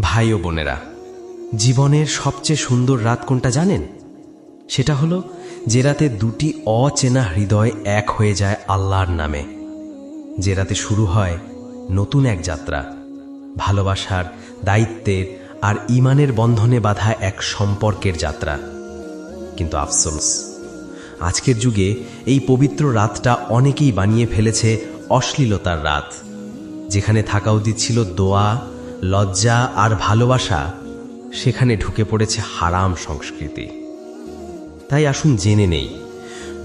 ভাই ও বোনেরা, জীবনের সবচেয়ে সুন্দর রাত কোনটা জানেন? সেটা হলো যে রাতে দুটি অচেনা হৃদয় এক হয়ে যায় আল্লাহর নামে। যে রাতে শুরু হয় নতুন এক যাত্রা, ভালোবাসার, দায়িত্বের আর ইমানের বন্ধনে বাঁধা এক সম্পর্কের যাত্রা। কিন্তু আফসোস, আজকের যুগে এই পবিত্র রাতটা অনেকেই বানিয়ে ফেলেছে অশ্লীলতার রাত, যেখানে থাকা উচিত ছিল দোয়া লজ্জা আর ভালোবাসা, সেখানে ঢুকে পড়েছে হারাম সংস্কৃতি। তাই আসুন জেনে নেই,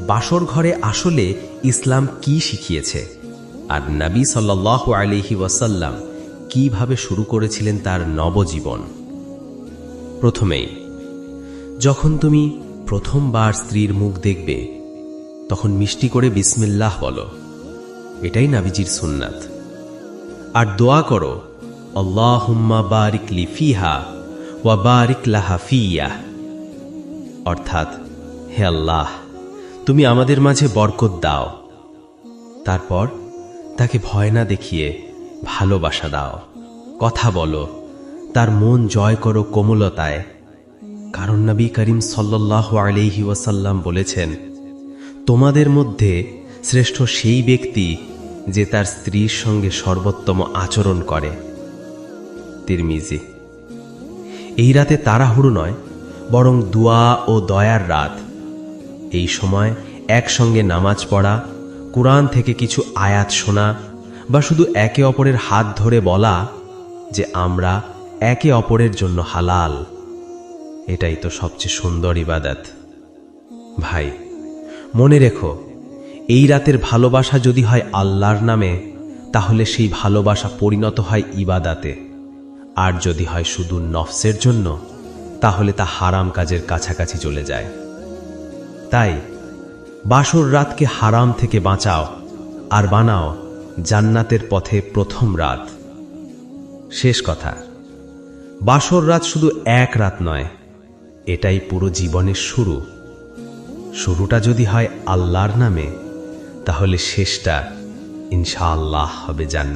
বাসর ঘরে আসলে ইসলাম কি শিখিয়েছে আর নবী সাল্লাহ আলিহি ওয়াসাল্লাম কীভাবে শুরু করেছিলেন তার নবজীবন। প্রথমেই, যখন তুমি প্রথমবার স্ত্রীর মুখ দেখবে, তখন মিষ্টি করে বিসমিল্লাহ বলো। এটাই নাবিজির সুন্নাত। আর দোয়া করো আল্লাহুম্মা বারিক লি ফিহা ওয়া বারিক লাহা অর্থাৎ, হে আল্লাহ, তুমি আমাদের মাঝে বরকত দাও। তারপর তাকে ভয় না দেখিয়ে ভালোবাসা দাও। কথা বলো, তার মন জয় করো কোমলতায়। কারণ নবী করিম সাল্লাহ আলহি ওয়াসাল্লাম বলেছেন, তোমাদের মধ্যে শ্রেষ্ঠ সেই ব্যক্তি যে তার স্ত্রীর সঙ্গে সর্বোত্তম আচরণ করে। তিরমিজি। এই রাতে তাড়াহুড়ো নয়, বরং দুয়া ও দয়ার রাত। এই সময় একসঙ্গে নামাজ পড়া, কোরআন থেকে কিছু আয়াত শোনা, বা শুধু একে অপরের হাত ধরে বলা, যে আমরা একে অপরের জন্য হালাল, এটাই তো সবচেয়ে সুন্দর ইবাদাত। ভাই, মনে রেখো, এই রাতের ভালোবাসা যদি হয় আল্লাহর নামে, তাহলে সেই ভালোবাসা পরিণত হয় ইবাদাতে। আর যদি হয় শুধু নফসের জন্য, তাহলে তা হারাম কাজের কাছাকাছি চলে যায়। তাই, বাসর রাতকে হারাম থেকে বাঁচাও আর বানাও জান্নাতের পথে প্রথম রাত। শেষ কথা, বাসর রাত শুধু এক রাত নয়, এটাই পুরো জীবনের শুরু। শুরুটা যদি হয় আল্লাহর নামে, তাহলে শেষটা ইনশাআল্লাহ হবে জান্নাত।